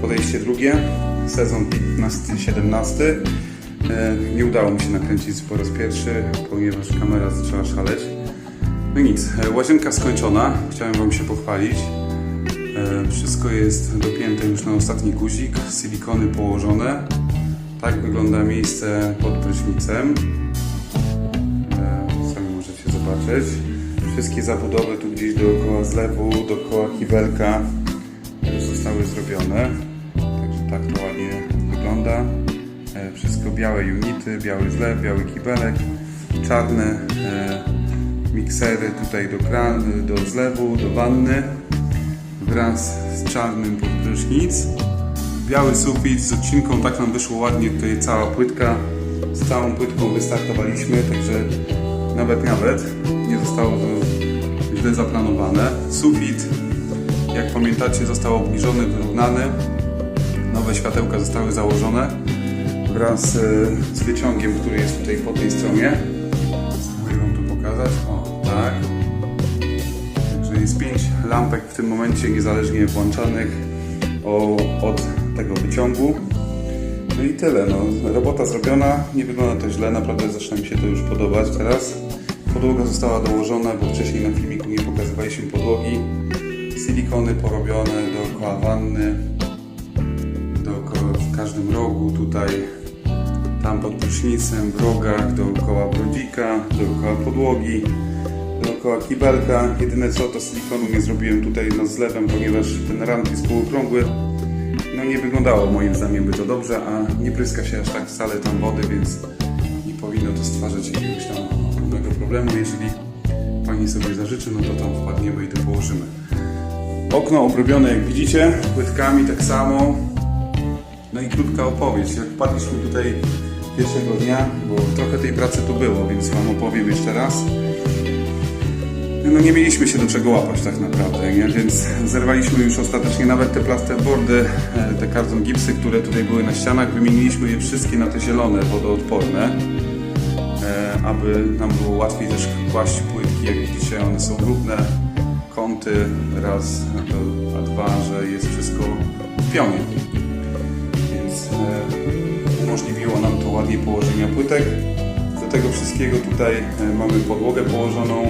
podejście drugie, sezon 15-17. E, Nie udało mi się nakręcić po raz pierwszy, ponieważ kamera zaczęła szaleć. No nic, e, łazienka skończona, chciałem Wam się pochwalić. E, Wszystko jest dopięte już na ostatni guzik, silikony położone. Tak wygląda miejsce pod prysznicem. Sami możecie zobaczyć. Wszystkie zabudowy tu gdzieś dookoła zlewu, dookoła kibelka już zostały zrobione. Także tak to ładnie wygląda. E, Wszystko białe unity, biały zlew, biały kibelek, czarne e, miksery tutaj do kran, do zlewu, do wanny wraz z czarnym pod prysznic. Biały sufit z odcinką, tak nam wyszło ładnie tutaj cała płytka. Z całą płytką wystartowaliśmy, także nawet nawet nie zostało to źle zaplanowane. Sufit, jak pamiętacie, został obniżony, wyrównany. Nowe światełka zostały założone wraz e, z wyciągiem, który jest tutaj po tej stronie. Mogę Wam tu pokazać. O, tak. Także jest 5 lampek w tym momencie niezależnie włączanych od tego wyciągu. No i tyle. No. Robota zrobiona, nie wygląda to źle, naprawdę zaczyna mi się to już podobać teraz. Podłoga została dołożona, bo wcześniej na filmiku nie pokazywaliśmy podłogi. Silikony porobione dookoła wanny, dookoła w każdym rogu tutaj, tam pod prysznicem, w rogach, dookoła brodzika, dookoła podłogi dookoła kibelka. Jedyne co to silikonu nie zrobiłem tutaj na zlewem, ponieważ ten rand jest półokrągły. No nie wyglądało moim zdaniem by to dobrze, a nie pryska się aż tak wcale tam wody, więc nie powinno to stwarzać jakiegoś tam ogromnego problemu. Jeżeli Pani sobie zażyczy, no to tam wpadniemy i to położymy. Okno obrobione jak widzicie, płytkami tak samo. No i krótka opowieść. Jak wpadliśmy tutaj pierwszego dnia, bo trochę tej pracy tu było, więc Wam opowiem jeszcze raz no nie mieliśmy się do czego łapać tak naprawdę, nie? więc zerwaliśmy już ostatecznie nawet te plasterboardy, e, te karton gipsy, które tutaj były na ścianach, wymieniliśmy je wszystkie na te zielone, wodoodporne, e, aby nam było łatwiej też kłaść płytki, jak widzicie one są równe, kąty raz, a dwa, że jest wszystko w pionie, więc e, umożliwiło nam to ładnie położenia płytek. Do tego wszystkiego tutaj e, mamy podłogę położoną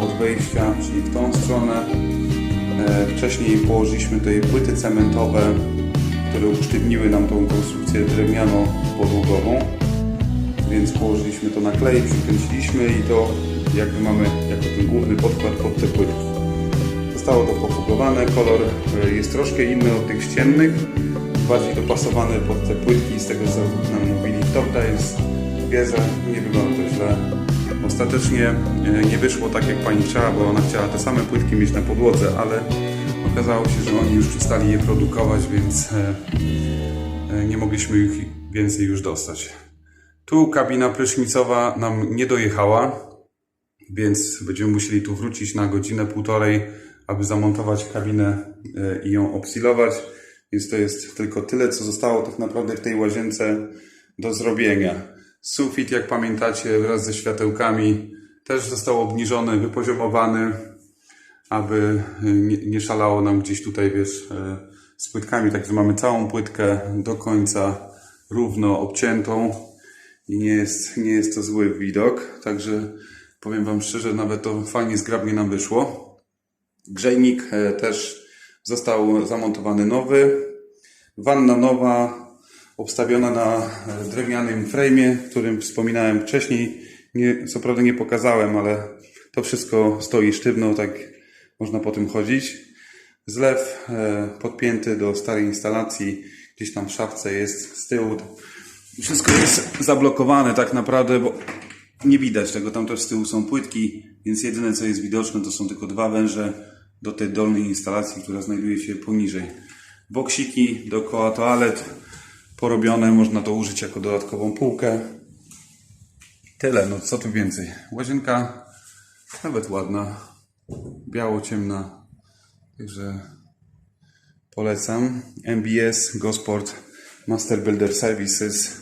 od wejścia, czyli w tą stronę. E, Wcześniej położyliśmy tutaj płyty cementowe, które usztywniły nam tą konstrukcję drewniano-podłogową. Więc położyliśmy to na klej, przykręciliśmy i to jakby mamy jako ten główny podkład pod te płytki. Zostało to pofugowane, kolor e, jest troszkę inny od tych ściennych, bardziej dopasowany pod te płytki, z tego co nam mówili Top Tiles, bierze, nie wygląda to źle. Ostatecznie e, nie wyszło tak jak Pani chciała, bo ona chciała te same płytki mieć na podłodze, ale okazało się, że oni już przestali je produkować, więc e, e, nie mogliśmy ich więcej już dostać. Tu kabina prysznicowa nam nie dojechała, więc będziemy musieli tu wrócić na godzinę, półtorej, aby zamontować kabinę e, i ją obsilować. Więc to jest tylko tyle, co zostało tak naprawdę w tej łazience do zrobienia. Sufit, jak pamiętacie, wraz ze światełkami też został obniżony, wypoziomowany, aby e, nie, szalało nam gdzieś tutaj, wiesz, e, z płytkami. Także mamy całą płytkę do końca równo obciętą i nie jest, nie jest to zły widok. Także powiem Wam szczerze, nawet to fajnie zgrabnie nam wyszło. Grzejnik e, też został zamontowany nowy. Wanna nowa, obstawiona na e, drewnianym frame'ie, którym wspominałem wcześniej. Nie, co prawda nie pokazałem, ale to wszystko stoi sztywno, tak można po tym chodzić. Zlew e, podpięty do starej instalacji, gdzieś tam w szafce jest z tyłu. Wszystko jest zablokowane tak naprawdę, bo nie widać tego. Tam też z tyłu są płytki, więc jedyne co jest widoczne to są tylko dwa węże do tej dolnej instalacji, która znajduje się poniżej. Boksiki dookoła toalet porobione, można to użyć jako dodatkową półkę. Tyle, no co tu więcej. Łazienka nawet ładna, biało-ciemna, także polecam. MBS Gosport Master Builder Services.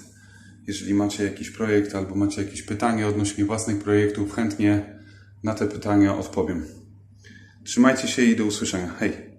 Jeżeli macie jakiś projekt albo macie jakieś pytania odnośnie własnych projektów, chętnie na te pytania odpowiem. Trzymajcie się i do usłyszenia. Hej!